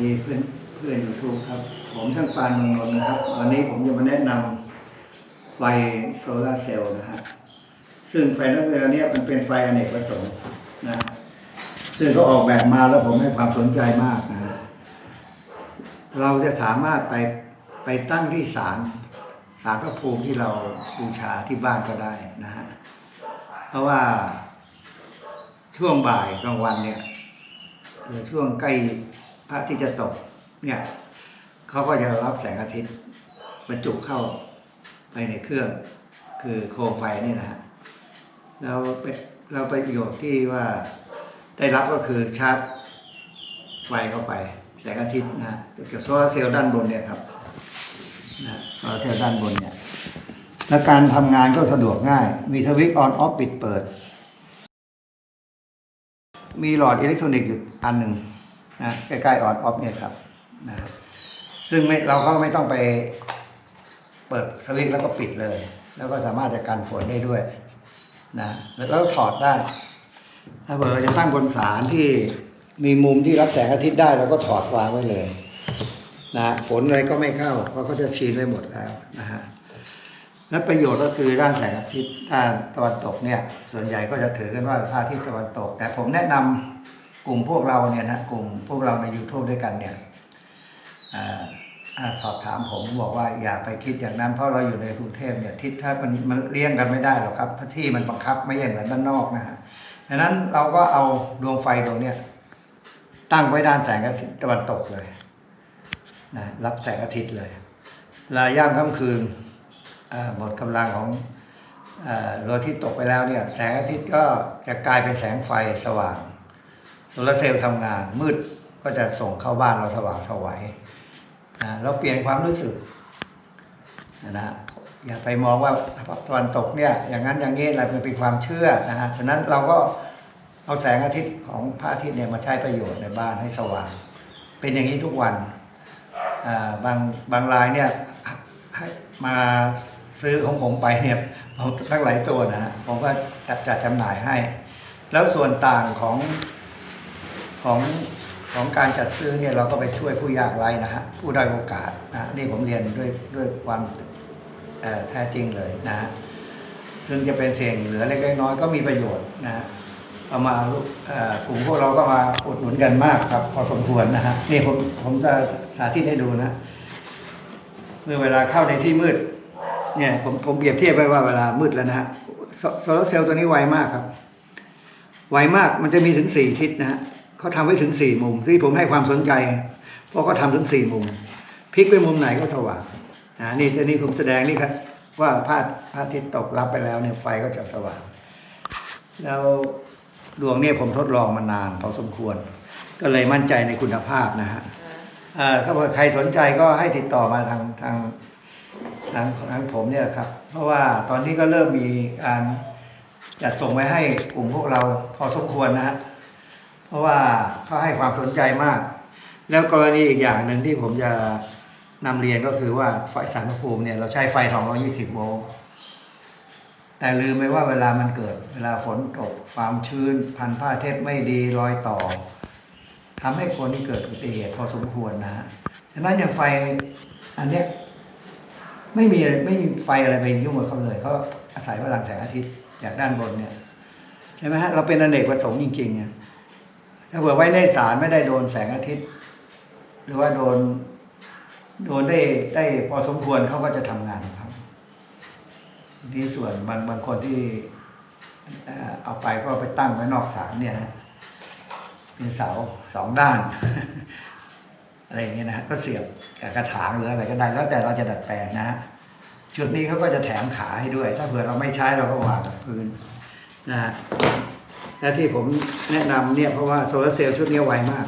ดีเพื่อนเพื่อนยูทูบครับ ผมช่างปานเมืองนนท์นะครับ วันนี้ผมจะมาแนะนำไฟโซลาเซลล์นะฮะซึ่งไฟโซลาร์เซลล์เนี่ยมันเป็นไฟอเนกประสงค์นะซึ่งก็ออกแบบมาแล้วผมให้ความสนใจมากนะเราจะสามารถไปไปตั้งที่ศาลศาลพระภูมิที่เราบูชาที่บ้านก็ได้นะฮะเพราะว่าช่วงบ่ายกลางวันเนี่ยหรือช่วงใกล้ พระที่จะตกเนี่ยเขาก็จะรับแสงอาทิตย์บรรจุเข้าไปในเครื่อง คือโคมไฟนี่นะฮะแล้วไปเราประโยชน์ที่ว่าได้รับก็คือชาร์จไฟเข้าไป แสงอาทิตย์นะฮะกับโซลาร์เซลล์ด้านบนเนี่ยครับนะโซลาร์เซลล์ด้านบนเนี่ยและการทำงานก็สะดวกง่าย มีทวิตออนออฟปิดเปิด มีหลอดอิเล็กทรอนิกส์อยู่อันหนึ่ง นะใกล้ๆออนออฟเนี่ยครับนะซึ่งไม่เราก็ไม่ต้องไปเปิดสวิตช์แล้วก็ปิดเลย แล้วก็สามารถจะกันฝนได้ด้วยนะแล้วถอดได้ ถ้าเผื่อเราจะตั้งบนศาลที่มีมุมที่รับแสงอาทิตย์ได้เราก็ถอดวางไว้เลยนะฝนอะไรก็ไม่เข้าเพราะเขาจะชีนไว้หมดแล้วนะฮะและประโยชน์ก็คือด้านแสงอาทิตย์ด้านตะวันตกเนี่ยส่วนใหญ่ก็จะถือกันว่าพระอาทิตย์ตะวันตก แต่ผมแนะนำ กลุ่มพวกเราเนี่ยนะกลุ่มพวกเราใน YouTube ด้วยกันเนี่ยออสอบถามผมบอกว่าอย่าไปคิดอย่างนั้นเพราะเราอยู่ในกรุงเทพเนี่ยทิศถ้ามันมันเลี้ยงกันไม่ได้หรอกครับพระที่มันบังคับไม่ใช่เหมือนบ้านนอกนะฮะดังนั้นเราก็เอาดวงไฟดวงเนี้ยตั้งไว้ด้านแสงอาทิตย์ตะวันตกเลยนะรับแสงอาทิตย์เลยลาย่ำค่ำคืนหมดกำลังของอ่าดวงอาทิตย์ตกไปแล้วเนี่ยแสงอาทิตย์ก็จะกลายเป็นแสงไฟสว่าง โซลาเซลล์ทำงานมืดก็จะส่งเข้าบ้านเราสว่างสวัยอ่าเราเปลี่ยนความรู้สึกนะฮะอย่าไปมองว่าตะวันตกเนี่ยอย่างนั้นอย่างนี้อะไรมันเป็นความเชื่อนะฮะฉะนั้นเราก็เอาแสงอาทิตย์ของพระอาทิตย์เนี่ยมาใช้ประโยชน์ในบ้านให้สว่าง เป็นอย่างนี้ทุกวันอ่าบางบางรายเนี่ยให้มาซื้อของผมไปเนี่ยผมตั้งหลายตัวนะฮะผมก็จัดจัดจำหน่ายให้ แล้วส่วนต่างของ ของของการจัดซื้อเนี่ยเราก็ไปช่วยผู้ยากไร้นะฮะผู้ได้อยโอกาสนะฮะนี่ผมเรียนด้วยด้วยความแท้จริงเลยนะฮะซึ่งจะเป็นเสียงเหลือเล็กๆน้อยก็มีประโยชน์นะฮะเอามากลุ่มพวกเราก็มาอุดหนุนกันมากครับ พอสมควรนะฮะนี่ผมผมจะสาธิตให้ดูนะเมื่อเวลาเข้าในที่มืด เนี่ยผมผมเปรียบเทียบไว้ว่าเวลามืดแล้วนะฮะโซลาร์เซลล์ตัวนี้ไวมากครับ ไวมากมันจะมีถึงสี่ทิศนะฮะ เขาทำไว้ถึงสี่มุม ที่ผมให้ความสนใจ เพราะเขาทำถึงสี่มุมพลิกไปมุมไหนก็สว่างอ่านี่ที่นี่ผมแสดงนี่ครับว่าพระพระอาทิตย์ตกรับไปแล้วเนี่ยไฟก็จะสว่าง แล้วดวงเนี่ยผมทดลองมานานพอสมควร ก็เลยมั่นใจในคุณภาพนะฮะเออถ้าใครสนใจก็ให้ติดต่อมาทางทางทางทางผมเนี่ยแหละครับ เพราะว่าตอนนี้ก็เริ่มมีการจัดส่งไว้ให้กลุ่มพวกเราพอสมควรนะฮะ เพราะว่าเขาให้ความสนใจมาก แล้วกรณีอีกอย่างหนึ่งที่ผมจะนำเรียนก็คือว่าไฟสารพระภูมิเนี่ยเราใช้ไฟ 220 โวลต์แต่ลืมไปว่าเวลามันเกิด เวลาฝนตกความชื้น พันผ้าเทปไม่ดีรอยต่อทำให้คนที่เกิดอุบัติเหตุพอสมควรนะฮะฉะนั้นอย่างไฟอันเนี้ยไม่มีไม่มีไฟอะไรไปยุ่งกับเขาเลยเขาอาศัยพลังแสงอาทิตย์จากด้านบนเนี่ยใช่ไหมฮะเราเป็นอเนกประสงค์จริงๆเนี่ย ถ้าเผื่อไว้ในสารไม่ได้โดนแสงอาทิตย์ หรือว่าโดนโดนได้ได้พอสมควรเขาก็จะทำงานของเขาที่ส่วนบางบางคนที่เอาไปก็ไปตั้งไว้นอกศาลเนี่ยนะเป็นเสาสองด้าน อะไรอย่างเงี้ยนะก็เสียบกับกระถางหรืออะไรก็ได้แล้วแต่เราจะดัดแปลงนะฮะชุดนี้เขาก็จะแถมขาให้ด้วย ถ้าเผื่อเราไม่ใช้เราก็วางกับพื้นนะฮะ และที่ผมแนะนำเนี่ยเพราะว่าโซลาร์เซลล์ชุดนี้ไวมาก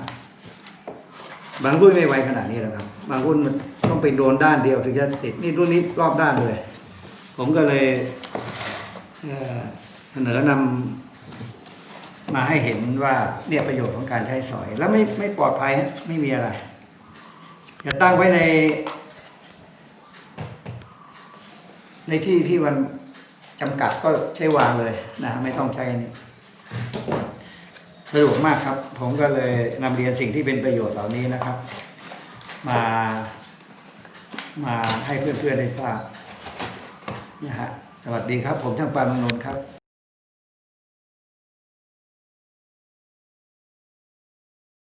บางรุ่นไม่ไวขนาดนี้หรอกครับ บางรุ่นมันต้องไปโดนด้านเดียวถึงจะติดนี่รุ่นนี้รอบด้านเลย ผมก็เลยเเสนอนำมาให้เห็นว่าเนี่ยประโยชน์ของการใช้สอย แล้วไม่ไม่ปลอดภัยไม่มีอะไรจะตั้งไว้ใน ในที่ที่มันจำกัดก็ใช้วางเลยนะไม่ต้องใช้นี้ สะดวกมากครับ ผมก็เลยนำเรียนสิ่งที่เป็นประโยชน์เหล่านี้นะครับ มามาให้เพื่อนๆได้ทราบนะฮะสวัสดีครับ ผมช่างปานมงนนท์ครับ